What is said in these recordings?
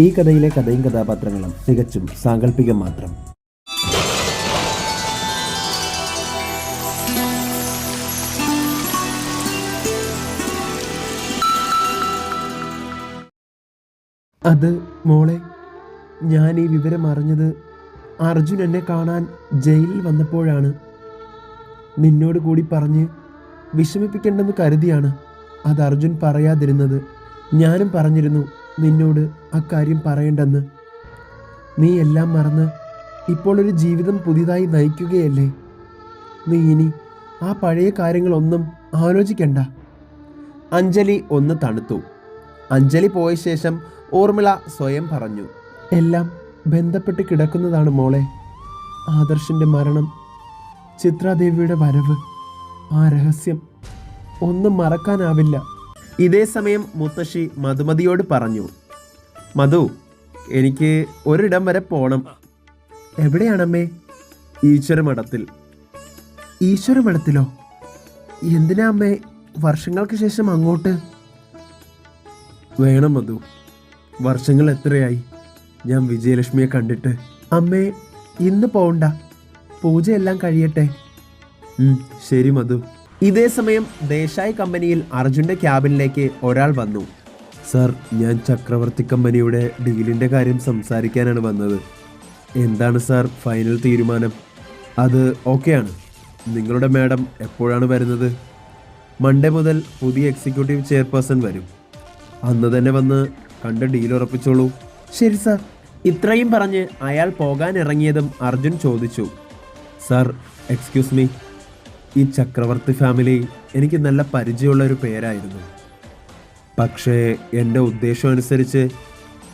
ഈ കഥയിലെ കഥയും കഥാപാത്രങ്ങളും തികച്ചും സാങ്കല്പികം മാത്രം. അത് മോളെ ഞാൻ ഈ വിവരം അറിഞ്ഞത് അർജുൻ എന്നെ കാണാൻ ജയിലിൽ വന്നപ്പോഴാണ്. നിന്നോട് കൂടി പറഞ്ഞ് വിഷമിപ്പിക്കേണ്ടെന്ന് കരുതിയാണ് അത് അർജുൻ പറയാതിരുന്നത്. ഞാനും പറഞ്ഞിരുന്നു നിന്നോട് അക്കാര്യം പറയണ്ടെന്ന്. നീ എല്ലാം മറന്ന് ഇപ്പോൾ ഒരു ജീവിതം പുതിയതായി നയിക്കുകയല്ലേ? നീ ഇനി ആ പഴയ കാര്യങ്ങളൊന്നും ആലോചിക്കണ്ട. അഞ്ജലി ഒന്ന് തണുത്തു. അഞ്ജലി പോയ ശേഷം ഊർമിള സ്വയം പറഞ്ഞു എല്ലാം ബന്ധപ്പെട്ട് കിടക്കുന്നതാണ് മോളെ. ആദർശിന്റെ മരണം ചിത്രാദേവിയുടെ വരവ് ആ രഹസ്യം ഒന്നും മറക്കാനാവില്ല. ഇതേ സമയം മുത്തശ്ശി മധുമതിയോട് പറഞ്ഞു മധു എനിക്ക് ഒരിടം വരെ പോണം. എവിടെയാണമ്മേ? ഈശ്വരമഠത്തിൽ. ഈശ്വരമഠത്തിലോ? എന്തിനാ അമ്മേ വർഷങ്ങൾക്ക് ശേഷം അങ്ങോട്ട്? വേണം മധു. വർഷങ്ങൾ എത്രയായി? ഞാൻ വിജയലക്ഷ്മിയെ കണ്ടിട്ട്. അമ്മേ ഇന്ന് പോണ്ട. പൂജയെല്ലാം കഴിയട്ടെ. ശരി മധു. ഇതേ സമയം ദേശായി കമ്പനിയിൽ അർജുന്റെ ക്യാബിനിലേക്ക് ഒരാൾ വന്നു. സർ ഞാൻ ചക്രവർത്തി കമ്പനിയുടെ ഡീലിന്റെ കാര്യം സംസാരിക്കാനാണ് വന്നത്. എന്താണ് സർ ഫൈനൽ തീരുമാനം? അത് ഓക്കെയാണ്. നിങ്ങളുടെ മാഡം എപ്പോഴാണ് വരുന്നത്? മൺഡേ മുതൽ പുതിയ എക്സിക്യൂട്ടീവ് ചെയർപേഴ്സൺ വരും. അന്ന് തന്നെ വന്ന് കണ്ട് ഡീൽ ഉറപ്പിച്ചോളൂ. ശരി സാർ. ഇത്രയും പറഞ്ഞ് അയാൾ പോകാൻ ഇറങ്ങിയതും അർജുൻ ചോദിച്ചു. Sir excuse me. ഈ ചക്രവർത്തി ഫാമിലി എനിക്ക് നല്ല പരിചയമുള്ള ഒരു പേരായിരുന്നു. പക്ഷേ എന്റെ ഉദ്ദേശം അനുസരിച്ച്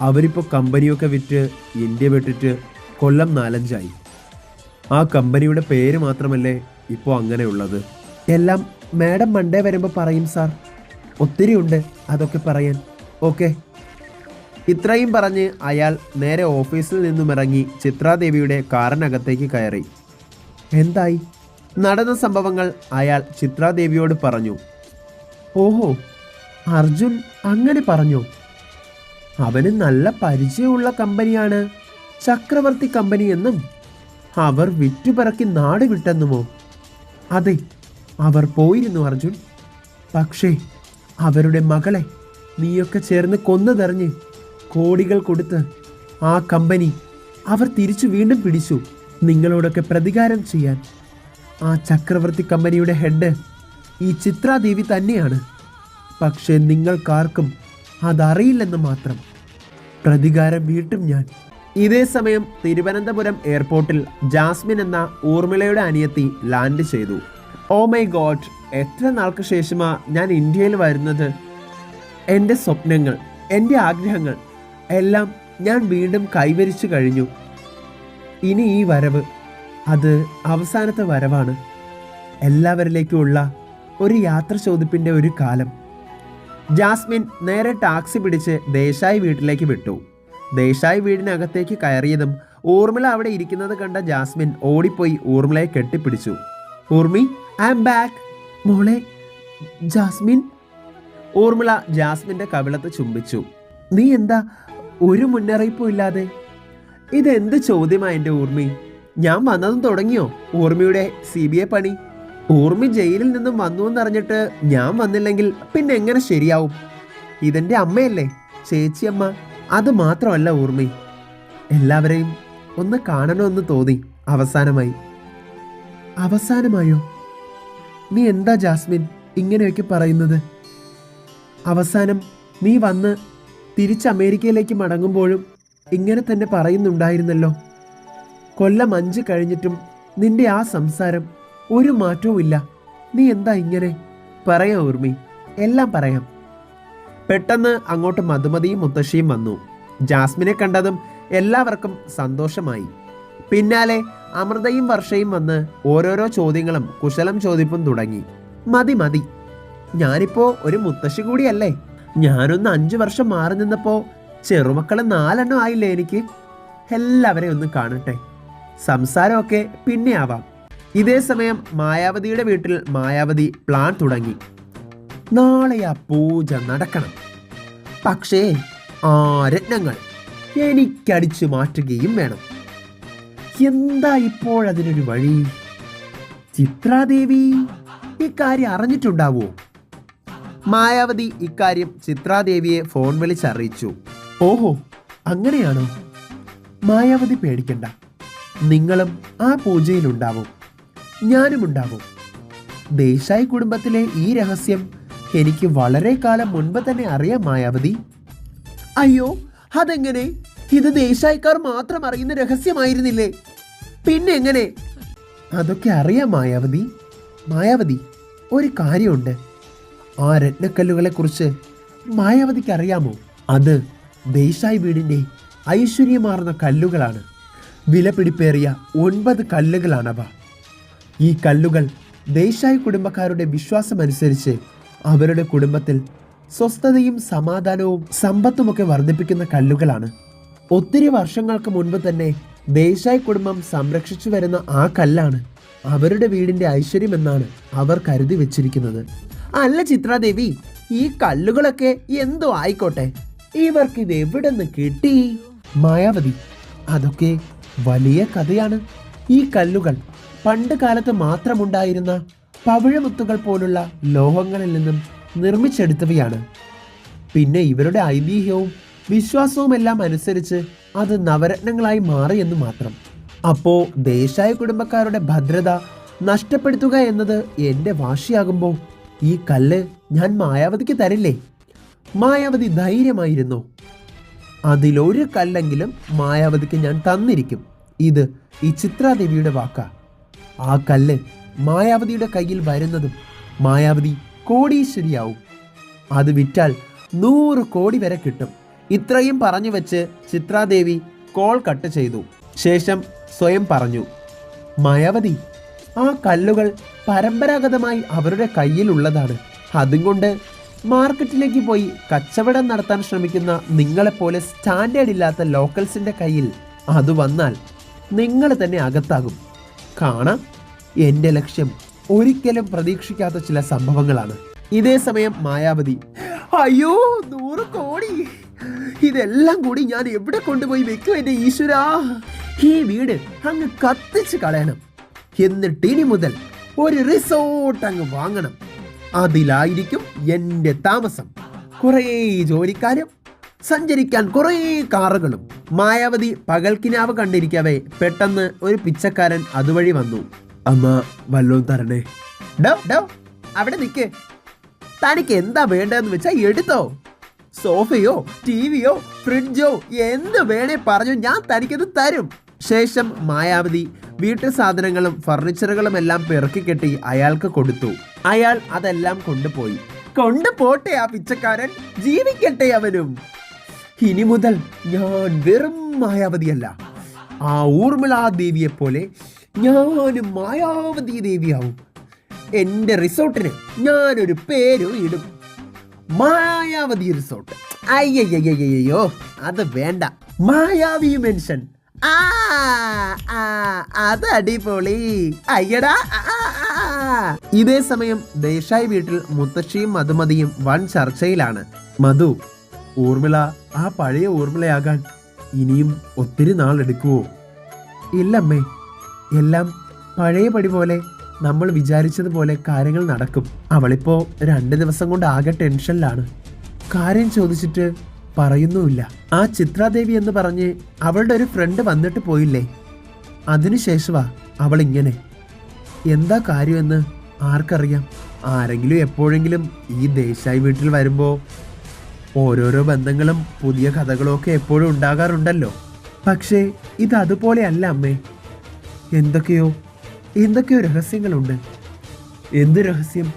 അവരിപ്പോൾ കമ്പനിയൊക്കെ വിറ്റ് ഇന്ത്യ വിട്ടിട്ട് കൊല്ലം നാലഞ്ചായി. ആ കമ്പനിയുടെ പേര് മാത്രമല്ലേ ഇപ്പോൾ അങ്ങനെയുള്ളത്? എല്ലാം മാഡം മൺഡേ വരുമ്പോൾ പറയും സാർ. ഒത്തിരി ഉണ്ട് അതൊക്കെ പറയാൻ. ഓക്കെ. ഇത്രയും പറഞ്ഞ് അയാൾ നേരെ ഓഫീസിൽ നിന്നും ഇറങ്ങി ചിത്രാദേവിയുടെ കാറിനകത്തേക്ക് കയറി. എന്തായി? നടന്ന സംഭവങ്ങൾ അയാൾ ചിത്രാദേവിയോട് പറഞ്ഞു. ഓഹോ അർജുൻ അങ്ങനെ പറഞ്ഞു. അവന് നല്ല പരിചയമുള്ള കമ്പനിയാണ്. ചക്രവർത്തി കമ്പനി എന്നും അവർ വിറ്റുപറക്കി നാട് വിട്ടെന്നുമോ? അതെ അവർ പോയിരുന്നു അർജുൻ. പക്ഷേ അവരുടെ മകളെ നീയൊക്കെ ചേർന്ന് കൊന്നതെറിഞ്ഞ് കോടികൾ കൊടുത്ത് ആ കമ്പനി അവർ തിരിച്ചു വീണ്ടും പിടിച്ചു. നിങ്ങളോടൊക്കെ പ്രതികാരം ചെയ്യാൻ ആ ചക്രവർത്തി കമ്പനിയുടെ ഹെഡ് ഈ ചിത്രാദേവി തന്നെയാണ്. പക്ഷേ നിങ്ങൾക്കാർക്കും അതറിയില്ലെന്ന് മാത്രം. പ്രതികാരം വീട്ടും ഞാൻ. ഇതേ സമയം തിരുവനന്തപുരം എയർപോർട്ടിൽ ജാസ്മിൻ എന്ന ഊർമിളയുടെ അനിയത്തി ലാൻഡ് ചെയ്തു. ഓ മൈ ഗോഡ് എത്ര നാൾക്ക് ശേഷമാ ഞാൻ ഇന്ത്യയിൽ വരുന്നത്? എന്റെ സ്വപ്നങ്ങൾ എന്റെ ആഗ്രഹങ്ങൾ എല്ലാം ഞാൻ വീണ്ടും കൈവരിച്ചു കഴിഞ്ഞു. ഇനി ഈ വരവ് അത് അവസാനത്തെ വരവാണ്. എല്ലാവരിലേക്കുമുള്ള ഒരു യാത്ര ചോദിപ്പിന്റെ ഒരു കാലം. ജാസ്മിൻ നേരെ ടാക്സി പിടിച്ച് ദേശായി വീട്ടിലേക്ക് വിട്ടു. ദേശായി വീടിനകത്തേക്ക് കയറിയതും ഊർമിള അവിടെ ഇരിക്കുന്നത് കണ്ട ജാസ്മിൻ ഓടിപ്പോയി ഊർമിളയെ കെട്ടിപ്പിടിച്ചു. ഊർമി ഐ ആം ബാക്ക് മോളെ ജാസ്മിൻ. ഊർമിള ജാസ്മിന്റെ കവിളത്ത് ചുംബിച്ചു. നീ എന്താ ഒരു മുന്നറിയിപ്പും ഇല്ലാതെ ഇതെന്ത് ചോദ്യമാണ് എന്റെ ഊർമി? ഞാൻ വന്നതും തുടങ്ങിയോ? ഊർമിയുടെ സി ബി ഐ പണി. ഊർമി ജയിലിൽ നിന്നും വന്നു എന്നറിഞ്ഞിട്ട് ഞാൻ വന്നില്ലെങ്കിൽ പിന്നെ എങ്ങനെ ശരിയാവും? ഇതെന്റെ അമ്മയല്ലേ? ചേച്ചിയമ്മ. അത് മാത്രമല്ല ഊർമി. എല്ലാവരെയും ഒന്ന് കാണണമെന്ന് തോന്നി അവസാനമായി. അവസാനമായോ? നീ എന്താ ജാസ്മിൻ ഇങ്ങനെയൊക്കെ പറയുന്നത്? അവസാനം നീ വന്ന് തിരിച്ച് അമേരിക്കയിലേക്ക് മടങ്ങുമ്പോഴും ഇങ്ങനെ തന്നെ പറയുന്നുണ്ടായിരുന്നല്ലോ. കൊല്ലം അഞ്ച് കഴിഞ്ഞിട്ടും നിന്റെ ആ സംസാരം ഒരു മാറ്റവും ഇല്ല നീ എന്താ ഇങ്ങനെ? പറയാം ഊർമി? എല്ലാം പറയാം. പെട്ടെന്ന് അങ്ങോട്ട് മധുമതിയും മുത്തശ്ശിയും വന്നു. ജാസ്മിനെ കണ്ടതും എല്ലാവർക്കും സന്തോഷമായി. പിന്നാലെ അമൃതയും വർഷയും വന്ന് ഓരോരോ ചോദ്യങ്ങളും കുശലം ചോദിപ്പും തുടങ്ങി. മതി മതി. ഞാനിപ്പോ ഒരു മുത്തശ്ശി കൂടിയല്ലേ? ഞാനൊന്ന് അഞ്ചു വർഷം മാറി നിന്നപ്പോ ചെറുമക്കൾ നാലെണ്ണം ആയില്ലേ എനിക്ക്? എല്ലാവരെയും ഒന്ന് കാണട്ടെ. സംസാരമൊക്കെ പിന്നെ ആവാം ഇതേ സമയം മായാവതിയുടെ വീട്ടിൽ മായാവതി പ്ലാൻ തുടങ്ങി. നാളെ ആ പൂജ നടക്കണം. പക്ഷേ ആ രത്നങ്ങൾ എനിക്കടിച്ചു മാറ്റുകയും വേണം. എന്താ ഇപ്പോൾ അതിനൊരു വഴി? ചിത്രാദേവി ഇക്കാര്യം അറിഞ്ഞിട്ടുണ്ടാവോ? മായാവതി ഇക്കാര്യം ചിത്രാദേവിയെ ഫോൺ വിളിച്ചറിയിച്ചു. ഓഹോ അങ്ങനെയാണോ? മായാവതി പേടിക്കണ്ട. നിങ്ങളും ആ പൂജയിലുണ്ടാവും. ഞാനും ഉണ്ടാവും ദേശായി കുടുംബത്തിലെ ഈ രഹസ്യം എനിക്ക് വളരെ കാലം മുൻപ് തന്നെ അറിയാം മായാവതി. അയ്യോ അതെങ്ങനെ? ഇത് ദേശായിക്കാർ മാത്രം അറിയുന്ന രഹസ്യമായിരുന്നില്ലേ? പിന്നെ എങ്ങനെ അതൊക്കെ അറിയാം മായാവതി. മായാവതി ഒരു കാര്യമുണ്ട്. ആ രത്നക്കല്ലുകളെ കുറിച്ച് മായാവതിക്ക് അറിയാമോ? അത് ദേശായി വീടിന്റെ ഐശ്വര്യമാർന്ന കല്ലുകളാണ്. വിലപിടിപ്പേറിയ ഒൻപത് കല്ലുകളാണവ. ഈ കല്ലുകൾ ദേശായി കുടുംബക്കാരുടെ വിശ്വാസമനുസരിച്ച് അവരുടെ കുടുംബത്തിൽ സ്വസ്ഥതയും സമാധാനവും സമ്പത്തുമൊക്കെ വർദ്ധിപ്പിക്കുന്ന കല്ലുകളാണ്. ഒത്തിരി വർഷങ്ങൾക്ക് മുൻപ് തന്നെ ദേശായി കുടുംബം സംരക്ഷിച്ചു വരുന്ന ആ കല്ലാണ് അവരുടെ വീടിന്റെ ഐശ്വര്യമെന്നാണ് അവർ കരുതി വെച്ചിരിക്കുന്നത്. അല്ല ചിത്രാദേവി ഈ കല്ലുകളൊക്കെ എന്തോ ആയിക്കോട്ടെ. ഇവർക്ക് ഇത് എവിടെ നിന്ന് കിട്ടി? മായാവതി അതൊക്കെ വലിയ കഥയാണ്. ഈ കല്ലുകൾ പണ്ട് കാലത്ത് മാത്രമുണ്ടായിരുന്ന പവിഴമുത്തുകൾ പോലുള്ള ലോഹങ്ങളിൽ നിന്നും നിർമ്മിച്ചെടുത്തവയാണ്. പിന്നെ ഇവരുടെ ഐതിഹ്യവും വിശ്വാസവും എല്ലാം അനുസരിച്ച് അത് നവരത്നങ്ങളായി മാറിയെന്ന് മാത്രം. അപ്പോൾ ദേശായ കുടുംബക്കാരുടെ ഭദ്രത നഷ്ടപ്പെടുത്തുക എന്നത് എന്റെ വാശിയാകുമ്പോൾ ഈ കല്ല് ഞാൻ മായാവതിക്ക് തരില്ലേ? മായാവതി ധൈര്യമായിരുന്നു. അതിലൊരു കല്ലെങ്കിലും മായാവതിക്ക് ഞാൻ തന്നിരിക്കും. ഇത് ഈ ചിത്രാദേവിയുടെ വാക്കാ. ആ കല്ല് മായാവതിയുടെ കയ്യിൽ വരുന്നതും മായാവതി കോടീശ്വരിയാവും. അത് വിറ്റാൽ നൂറ് കോടി വരെ കിട്ടും. ഇത്രയും പറഞ്ഞു വെച്ച് ചിത്രാദേവി കോൾ കട്ട് ചെയ്തു. ശേഷം സ്വയം പറഞ്ഞു മായാവതി ആ കല്ലുകൾ പരമ്പരാഗതമായി അവരുടെ കയ്യിലുള്ളതാണ്. അതും കൊണ്ട് മാർക്കറ്റിലേക്ക് പോയി കച്ചവടം നടത്താൻ ശ്രമിക്കുന്ന നിങ്ങളെപ്പോലെ സ്റ്റാൻഡേർഡ് ഇല്ലാത്ത ലോക്കൽസിന്റെ കയ്യിൽ അത് വന്നാൽ നിങ്ങൾ തന്നെ അകത്താകും. കാണാം എന്റെ ലക്ഷ്യം ഒരിക്കലും പ്രതീക്ഷിക്കാത്ത ചില സംഭവങ്ങളാണ്. ഇതേ സമയം മായാവതി അയ്യോ നൂറ് കോടി! ഇതെല്ലാം കൂടി ഞാൻ എവിടെ കൊണ്ടുപോയി വെക്കും എന്റെ ഈശ്വരാ? ഈ വീട് അങ്ങ് കത്തിച്ച് കളയണം. എന്നിട്ട് ഇനി മുതൽ ഒരു റിസോർട്ട് അങ്ങ് വാങ്ങണം. അതിലായിരിക്കും എന്റെ താമസം. കുറേ ജോലിക്കാരും സഞ്ചരിക്കാൻ കുറേ കാറുകളും. മായാവതി പകൽക്കിനാവ് കണ്ടിരിക്കവേ പെട്ടെന്ന് ഒരു പിച്ചക്കാരൻ അതുവഴി വന്നു. അമ്മ വല്ലതും തരണേ. ഡോ ഡോ അവിടെ നിക്ക്. തനിക്ക് എന്താ വേണ്ടതെന്ന് വെച്ചാൽ എടുത്തോ. സോഫയോ ടിവിയോ ഫ്രിഡ്ജോ എന്ത് വേണേ പറഞ്ഞു ഞാൻ തനിക്കത് തരും. ശേഷം മായാവതി വീട്ടു സാധനങ്ങളും ഫർണിച്ചറുകളും എല്ലാം പെറുക്കിക്കെട്ടി അയാൾക്ക് കൊടുത്തു. അയാൾ അതെല്ലാം കൊണ്ടുപോയി. കൊണ്ടുപോട്ടെ ആ പിച്ചക്കാരൻ. ജീവിക്കട്ടെ അവനും. ഇനി മുതൽ ഞാൻ വെറും മായാവതിയല്ല. ആ ഊർമിളാ ദേവിയെ പോലെ ഞാനും മായാവതി ദേവിയാവും. എന്റെ റിസോർട്ടിന് ഞാനൊരു പേരും ഇടും. മായാവതി റിസോർട്ട്. അയ്യയ്യോ അത് വേണ്ട. മായാവി മെൻഷൻ ആ അത് അടിപൊളി. അയ്യടാ ആ. ഇതേ സമയം ദേശായി വീട്ടിൽ മുത്തശ്ശിയും മധുമതിയും വൻ ചർച്ചയിലാണ്. മധു ഊർമിള ആ പഴയ ഊർമിളയാകാൻ ഇനിയും ഒത്തിരി നാൾ നാളെടുക്കുവോ ഇല്ലമ്മേ എല്ലാം പഴയപടി പോലെ നമ്മൾ വിചാരിച്ചതുപോലെ കാര്യങ്ങൾ നടക്കും. അവളിപ്പോ രണ്ട് ദിവസം കൊണ്ട് ആകെ ടെൻഷനിലാണ്. കാര്യം ചോദിച്ചിട്ട് പറയുന്നുമില്ല. ആ ചിത്രാദേവി എന്ന് പറഞ്ഞ് അവളുടെ ഒരു ഫ്രണ്ട് വന്നിട്ട് പോയില്ലേ? അതിനുശേഷമാ അവൾ ഇങ്ങനെ എന്താ കാര്യമെന്ന് ആർക്കറിയാം. ആരെങ്കിലും എപ്പോഴെങ്കിലും ഈ ദേശായി വീട്ടിൽ വരുമ്പോൾ ഓരോരോ ബന്ധങ്ങളും പുതിയ കഥകളും ഒക്കെ എപ്പോഴും ഉണ്ടാകാറുണ്ടല്ലോ. പക്ഷേ ഇത് അതുപോലെയല്ല അമ്മേ. എന്തൊക്കെയോ എന്തൊക്കെയോ രഹസ്യങ്ങളുണ്ട്. എന്ത് രഹസ്യം?